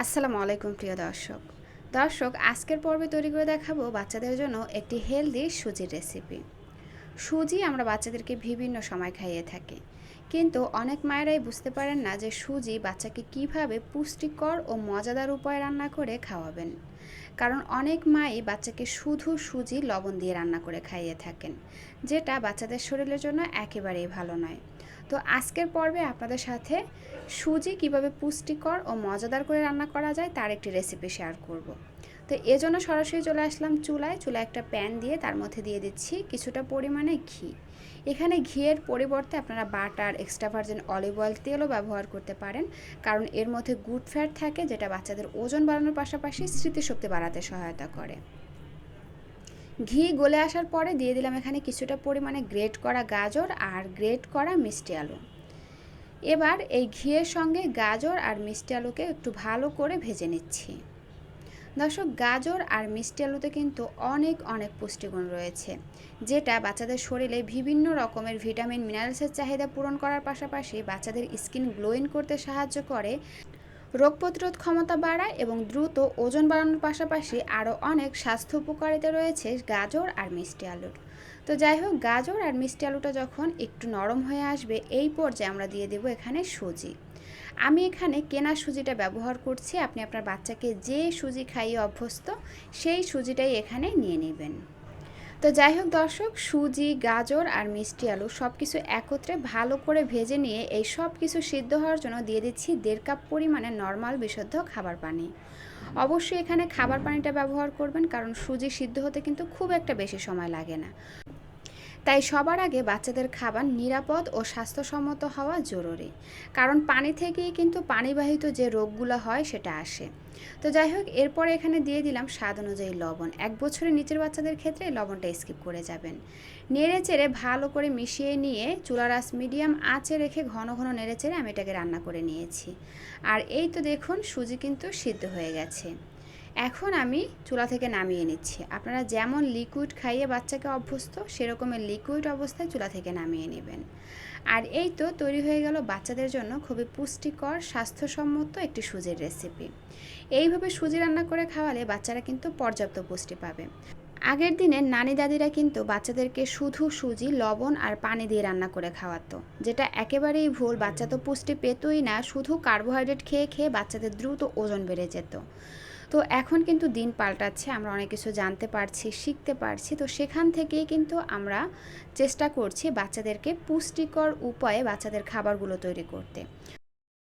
আসসালামু আলাইকুম, প্রিয় দর্শক। দর্শক, আজকের পর্বে তৈরি করে দেখাবো বাচ্চাদের জন্য একটি হেলদি সুজির রেসিপি সুজি আমরা বাচ্চাদেরকে বিভিন্ন সময় খাইয়ে থাকি। কিন্তু অনেক মায়েরাই বুঝতে পারেন না যে সুজি বাচ্চাকে কীভাবে পুষ্টিকর ও মজাদার উপায়ে রান্না করে খাওয়াবেন কারণ অনেক মাই বাচ্চাকে শুধু সুজি লবণ দিয়ে রান্না করে খাইয়ে থাকেন, যেটা বাচ্চাদের শরীরের জন্য একেবারেই ভালো নয় তো আজকের পর্বে আপনাদের সাথে সুজি কীভাবে পুষ্টিকর ও মজাদার করে রান্না করা যায় তার একটি রেসিপি শেয়ার করব। তো এজন্য সরাসরি চলে আসলাম চুলায়। চুলায় একটা প্যান দিয়ে তার মধ্যে দিয়ে দিচ্ছি কিছুটা পরিমাণে ঘি। এখানে ঘিয়ের পরিবর্তে আপনারা butter, extra virgin, olive oil তেলও ব্যবহার করতে পারেন। কারণ এর মধ্যে গুড ফ্যাট থাকে, যেটা বাচ্চাদের ওজন বাড়ানোর পাশাপাশি স্মৃতিশক্তি বাড়াতে সহায়তা করে। ঘি গলে আসার পরে দিয়ে দিলাম এখানে কিছুটা পরিমাণে গ্রেট করা গাজর আর গ্রেট করা মিষ্টি আলু। এবার এই ঘিয়ের সঙ্গে গাজর আর মিষ্টি আলুকে একটু ভালো করে ভেজে নিচ্ছি। দর্শক, গাজর আর মিষ্টি আলুতে কিন্তু অনেক অনেক পুষ্টিগুণ রয়েছে, যেটা বাচ্চাদের শরীরে বিভিন্ন রকমের ভিটামিন, মিনারেলসের চাহিদা পূরণ করার পাশাপাশি বাচ্চাদের স্কিন গ্লোয়িং করতে সাহায্য করে, রোগ প্রতিরোধ ক্ষমতা বাড়ায় এবং দ্রুত ওজন বাড়ানোর পাশাপাশি আরও অনেক স্বাস্থ্য উপকারিতা রয়েছে গাজর আর মিষ্টি আলুর। তো যাই হোক, গাজর আর মিষ্টি আলুটা যখন একটু নরম হয়ে আসবে, এই পর্যায়ে আমরা দিয়ে দেব এখানে সুজি। আমি এখানে কেনা সুজিটা ব্যবহার করছি, আপনি আপনার বাচ্চাকে যে সুজি খাইয়ে অভ্যস্ত, সেই সুজিটাই এখানে নিয়ে নেবেন। তো যাই হোক দর্শক, সুজি, গাজর আর মিষ্টি আলু সব কিছু একত্রে ভালো করে ভেজে নিয়ে এই সব কিছু সিদ্ধ হওয়ার জন্য দিয়ে দিচ্ছি দেড় কাপ পরিমাণে নর্মাল বিশুদ্ধ খাবার পানি। অবশ্যই এখানে খাবার পানিটা ব্যবহার করবেন কারণ সুজি সিদ্ধ হতে কিন্তু খুব একটা বেশি সময় লাগে না। তাই সবার আগে বাচ্চাদের খাবার নিরাপদ ও স্বাস্থ্যসম্মত হওয়া জরুরি। কারণ পানি থেকেই কিন্তু পানিবাহিত যে রোগগুলো হয় সেটা আসে। তো যাই হোক, এরপরে এখানে দিয়ে দিলাম স্বাদ অনুযায়ী লবণ। এক বছরের নিচের বাচ্চাদের ক্ষেত্রে লবণটা স্কিপ করে যাবেন। নেড়ে চেড়ে ভালো করে মিশিয়ে নিয়ে চুলার আঁচ মিডিয়াম আঁচে রেখে ঘন ঘন নেড়ে চেড়ে আমি এটাকে রান্না করে নিয়েছি। আর এই তো দেখুন, সুজি কিন্তু সিদ্ধ হয়ে গেছে। এখন আমি চুলা থেকে নামিয়ে নিচ্ছি। আপনারা যেমন লিকুইড খাইয়ে বাচ্চাকে অভ্যস্ত সেরকমের লিকুইড অবস্থায় চুলা থেকে নামিয়ে নেবেন। আর এই তো তৈরি হয়ে গেল বাচ্চাদের জন্য খুবই পুষ্টিকর, স্বাস্থ্যসম্মত একটি সুজির রেসিপি এইভাবে সুজি রান্না করে খাওয়ালে বাচ্চারা কিন্তু পর্যাপ্ত পুষ্টি পাবে। আগের দিনে নানি দাদিরা কিন্তু বাচ্চাদেরকে শুধু সুজি, লবণ আর পানি দিয়ে রান্না করে খাওয়াতো, যেটা একেবারেই ভুল। বাচ্চা তো পুষ্টি পেতই না, শুধু কার্বোহাইড্রেট খেয়ে খেয়ে বাচ্চাদের দ্রুত ওজন বেড়ে যেত। তো এখন কিন্তু দিন পাল্টাচ্ছে, আমরা অনেক কিছু জানতে পারছি, শিখতে পারছি। তো সেখান থেকেই কিন্তু আমরা চেষ্টা করছি বাচ্চাদেরকে পুষ্টিকর উপায়ে বাচ্চাদের খাবারগুলো তৈরি করতে।